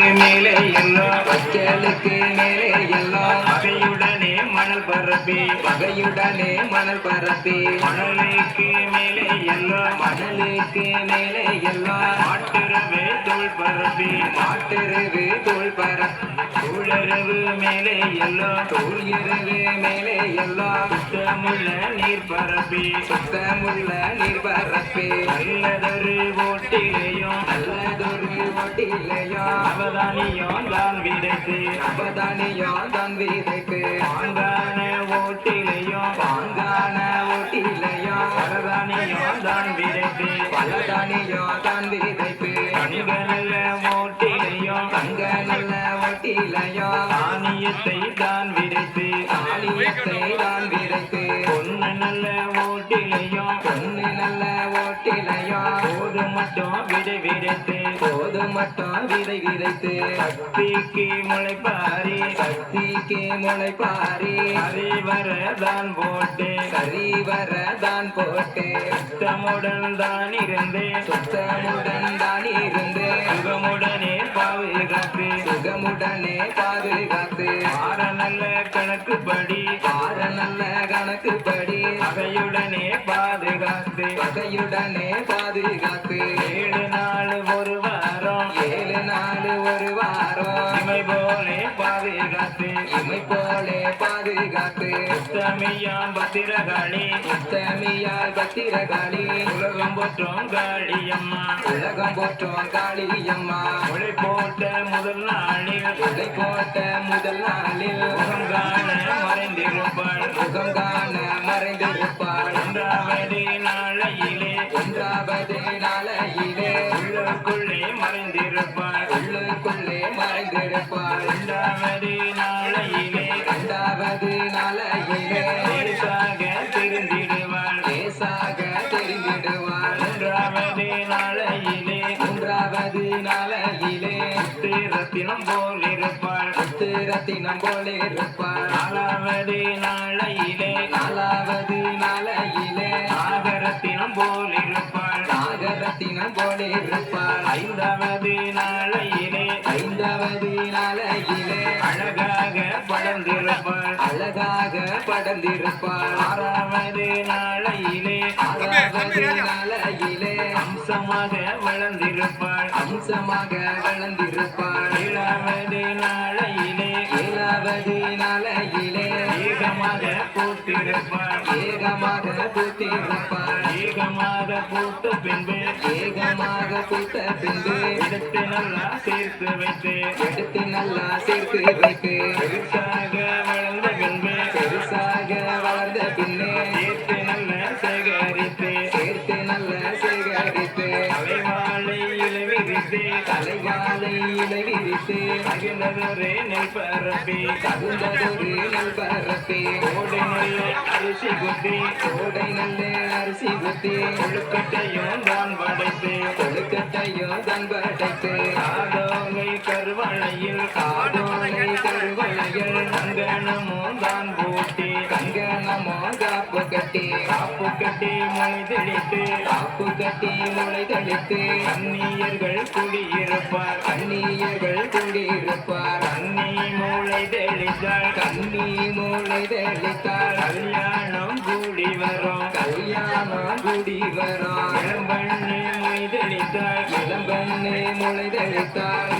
மேலே எல்லாம் வச்சலுக்கு மேலே எல்லாம் வகையுடனே மணல் பரப்பி. வகையுடனே மணல் பரப்பி. மணலுக்கு மேலே எல்லாம் மணலுக்கு மேலே எல்லாம் மாட்டுறவே தோல் பரப்பி. மாட்டெருவு தோல் பரப்பி. உழரவு மேலே எல்லாம் தோல் மேலே எல்லாம் சுத்தமுள்ள நீர் பரப்பி சுத்தமுள்ள நீர் பரப்பி நல்லதொரு ஓட்டிலையும் நல்லதொரு ஒட்டிலையா அவதானியம் தான் விதைத்து அவதானியா தான் விதைப்பு பாங்கான ஓட்டிலையும் பாங்கான ஒட்டிலையா அவதானியம் தான் விதைத்து பலதானியா தான் விதைப்பு கண்கள ஓட்டிலையும் தங்க நல்ல ஒட்டிலையா தானியத்தை தான் விரைத்து தாலியத்தை தான் விரைத்து. பொண்ணு நல்ல ஓட்டிலையும் பொண்ணு நல்ல ஓட்டிலையா போது மட்டும் விதை விதைத்து மட்டும் விதை விதைத்து சக்திக்கு முளைப்பாரி சக்திக்கு முளைப்பாரி அறிவர தான் போட்டு சரி வர தான் போட்டு. சுத்தமுடன் தான் இருந்து சுத்தமுடன் தான் இருந்து. சுகமுடனே பாதுகாத்து சுகமுடனே பாதுகாத்து ஆற நல்ல கணக்குப்படி பார நல்ல கணக்குப்படி. அவையுடனே பாதுகாத்து வகையுடனே பாதுகாத்து. ஏழு நாள் ஒரு வாரம் ஏழு நாள் ஒரு வாரம். இமை போலே பாதுகாத்து. இமை போலே பாதுகாத்து. உத்தமியாம் பத்திரகாளி. உத்தமியால் பத்திரகாளி. உலகம் போற்றோம் காளியம்மா. உலகம் போற்றோம் காளியம்மா. உழை போட்ட முதல் நாளில். உலை போட்ட முதல் நாளில். முகம் காண மறைந்திருப்பாள். முகம் காண மறைந்திருப்பாள். லேசாக தெரிந்திடுவாள் மூன்றாவது நாளையிலே மூன்றாவது நாளையிலே ரத்தினம் போல் இருப்பாள். ரத்தினம் போலே இருப்பாள். நாலாவது நாளையிலே நாலாவது நாளையிலே நாகரத்தினம் போல் இருப்பாள். நாகரத்தினம் போலே இருப்பாள். ஐந்தாவது நாளையிலே ஐந்தாவது நாளையிலே படந்திருப்பாள் அழகாக படந்திருப்பாள் ஆறாவது நாளையிலே ஆறாவது நாளையிலே அம்சமாக வளர்ந்திருப்பாள் அம்சமாக வளர்ந்திருப்பாள் ஏழாவது நாளையிலே ஏழாவது நாளையிலே ஏகமாக போட்டிருப்பாள் ஏகமாக போட்டிருப்பாள் ஏகமாக போட்ட பின்பு ஏகமாக போட்ட பின்பு எடுத்து நல்லா சேர்த்து வைத்து எடுத்து நல்லா சேர்த்து வைத்து இளவிரித்து தலைவாலை இலை விரித்து அகிலதொரு நெல் பரப்பி. தகுந்ததொரு நெல் நல்பரப்பி ஓடை நல்ல அரிசி குத்தி ஓடை நல்ல அரிசி குத்தி கொழுக்கட்டையும் தான் படைத்து கொழுக்கட்டையும் தன்படைத்து காதோகை கருவளையில் காதோலை கருவளையில் கங்கணமும் தான் பூட்டி கங்கணமோ காப்பு கட்டி காப்பு கட்டி மொழி தெளித்து காப்பு கட்டி முளை தெளித்து கன்னியர்கள் குடியிருப்பார் கண்ணியர்கள் கூடியிருப்பார் கன்னி மூளை தெளித்தாள் கண்ணி மூளை தெளித்தார் கல்யாணம் கூடி வரும் கல்யாணம் குடி வரும் இளம்பண்ணு மொய் தெளித்தாள் இளம்பெண்ணே முளை தெளித்தார்